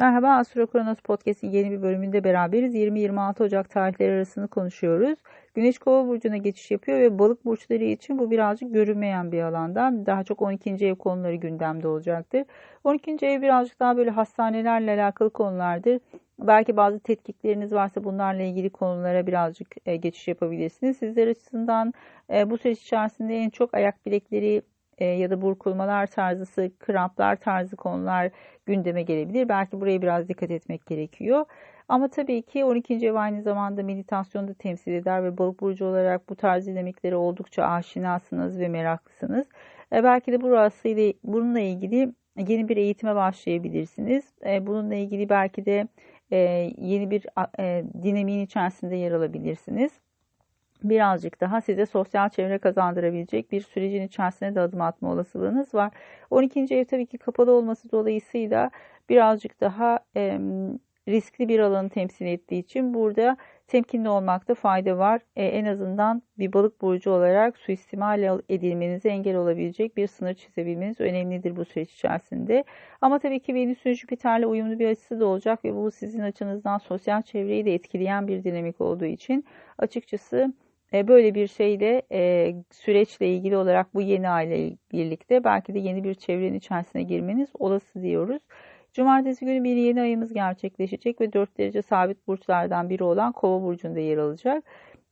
Merhaba Astro Kronos Podcast'in yeni bir bölümünde beraberiz. 20-26 Ocak tarihleri arasını konuşuyoruz. Güneş Kova burcuna geçiş yapıyor ve balık burçları için bu birazcık görünmeyen bir alanda. Daha çok 12. ev konuları gündemde olacaktır. 12. ev birazcık daha böyle hastanelerle alakalı konulardır. Belki bazı tetkikleriniz varsa bunlarla ilgili konulara birazcık e, geçiş yapabilirsiniz. Sizler açısından e, bu süreç içerisinde en çok ayak bilekleri e, ya da burkulmalar tarzısı, kramplar tarzı konular gündeme gelebilir. Belki buraya biraz dikkat etmek gerekiyor. Ama tabii ki 12. ev aynı zamanda meditasyonu da temsil eder ve balık burcu olarak bu tarz dinamiklere oldukça aşinasınız ve meraklısınız. E, belki de burası ile bununla ilgili yeni bir eğitime başlayabilirsiniz. E, bununla ilgili belki de yeni bir e, dinamiğin içerisinde yer alabilirsiniz birazcık daha size sosyal çevre kazandırabilecek bir sürecin içerisine de adım atma olasılığınız var. 12. ev tabii ki kapalı olması dolayısıyla birazcık daha e, riskli bir alanı temsil ettiği için burada temkinli olmakta fayda var. E, en azından bir balık burcu olarak suistimal edilmenize engel olabilecek bir sınır çizebilmeniz önemlidir bu süreç içerisinde. Ama tabii ki Venüs'ün Jüpiter'le uyumlu bir açısı da olacak ve bu sizin açınızdan sosyal çevreyi de etkileyen bir dinamik olduğu için açıkçası e, böyle bir şeyle e, süreçle ilgili olarak bu yeni aile birlikte belki de yeni bir çevrenin içerisine girmeniz olası diyoruz. Cumartesi günü bir yeni ayımız gerçekleşecek ve 4 derece sabit burçlardan biri olan Kova burcunda yer alacak.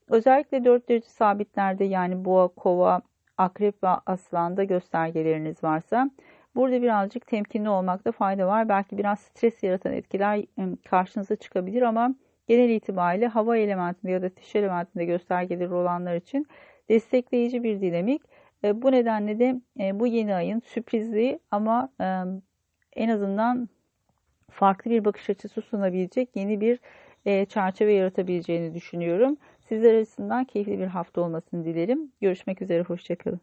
Özellikle 4 derece sabitlerde yani Boğa, Kova, Akrep ve Aslan'da göstergeleriniz varsa burada birazcık temkinli olmakta fayda var. Belki biraz stres yaratan etkiler karşınıza çıkabilir ama genel itibariyle hava elementinde ya da ateş elementinde göstergeleri olanlar için destekleyici bir dinamik. E, bu nedenle de e, bu yeni ayın sürprizli ama e, en azından farklı bir bakış açısı sunabilecek yeni bir çerçeve yaratabileceğini düşünüyorum. Sizler açısından keyifli bir hafta olmasını dilerim. Görüşmek üzere, hoşçakalın.